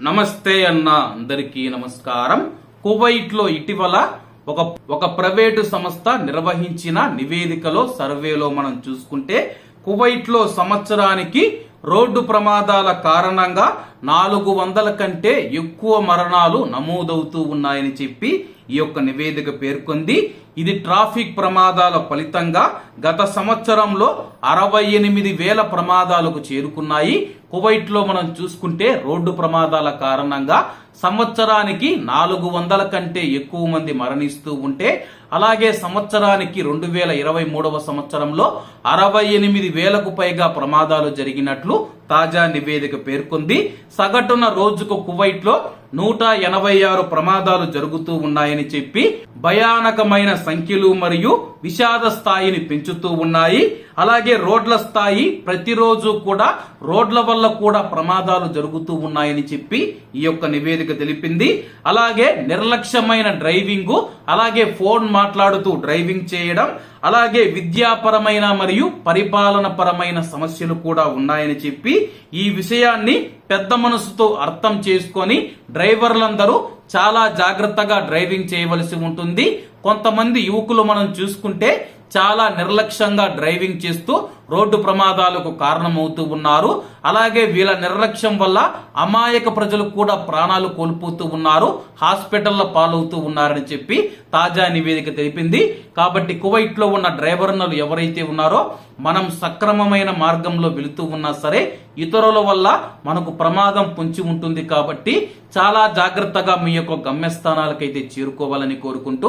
నమస్తే అన్న అందరికీ నమస్కారం. కువైట్లో ఇటీవల ఒక ఒక ప్రైవేటు సంస్థ నిర్వహించిన నివేదికలో సర్వేలో మనం చూసుకుంటే కువైట్లో సంవత్సరానికి రోడ్డు ప్రమాదాల కారణంగా నాలుగు వందల కంటే ఎక్కువ మరణాలు నమోదవుతూ ఉన్నాయని చెప్పి ఈ యొక్క నివేదిక పేర్కొంది. ఇది ట్రాఫిక్ ప్రమాదాల ఫలితంగా గత సంవత్సరంలో అరవై ఎనిమిది వేల ప్రమాదాలకు చేరుకున్నాయి. కువైట్లో మనం చూసుకుంటే రోడ్డు ప్రమాదాల కారణంగా సంవత్సరానికి నాలుగు వందల కంటే ఎక్కువ మంది మరణిస్తూ ఉంటే అలాగే సంవత్సరానికి రెండు వేల ఇరవై మూడవ సంవత్సరంలో అరవై ఎనిమిది వేలకు పైగా ప్రమాదాలు జరిగినట్లు తాజా నివేదిక పేర్కొంది. సగటున రోజుకు కువైట్లో నూట ఎనభై ఆరు ప్రమాదాలు జరుగుతూ ఉన్నాయని చెప్పి భయానకమైన సంఖ్యలు మరియు విషాద స్థాయిని పెంచుతూ ఉన్నాయి. అలాగే రోడ్ల స్థాయి ప్రతిరోజు కూడా రోడ్ల వల్ల కూడా ప్రమాదాలు జరుగుతూ ఉన్నాయని చెప్పి ఈ యొక్క నివేదిక తెలిపింది. అలాగే నిర్లక్ష్యమైన డ్రైవింగ్ అలాగే ఫోన్ మాట్లాడుతూ డ్రైవింగ్ చేయడం అలాగే విద్యాపరమైన మరియు పరిపాలన పరమైన సమస్యలు కూడా ఉన్నాయని చెప్పి ఈ విషయాన్ని పెద్ద మనసుతో అర్థం చేసుకొని డ్రైవర్లందరూ చాలా జాగ్రత్తగా డ్రైవింగ్ చేయవలసి ఉంటుంది. కొంతమంది యువకులు మనం చూసుకుంటే చాలా నిర్లక్ష్యంగా డ్రైవింగ్ చేస్తూ రోడ్డు ప్రమాదాలకు కారణమవుతూ ఉన్నారు. అలాగే వీళ్ళ నిర్లక్ష్యం వల్ల అమాయక ప్రజలు కూడా ప్రాణాలు కోల్పోతూ ఉన్నారు. హాస్పిటల్ల పాలవుతూ ఉన్నారని చెప్పి తాజా నివేదిక తెలిపింది. కాబట్టి కువైట్లో ఉన్న డ్రైవర్నలు ఎవరైతే ఉన్నారో మనం సక్రమమైన మార్గంలో వెళుతూ ఉన్నా సరే ఇతరుల వల్ల మనకు ప్రమాదం పొంచి ఉంటుంది కాబట్టి చాలా జాగ్రత్తగా మీ యొక్క గమ్యస్థానాలకైతే చేరుకోవాలని కోరుకుంటూ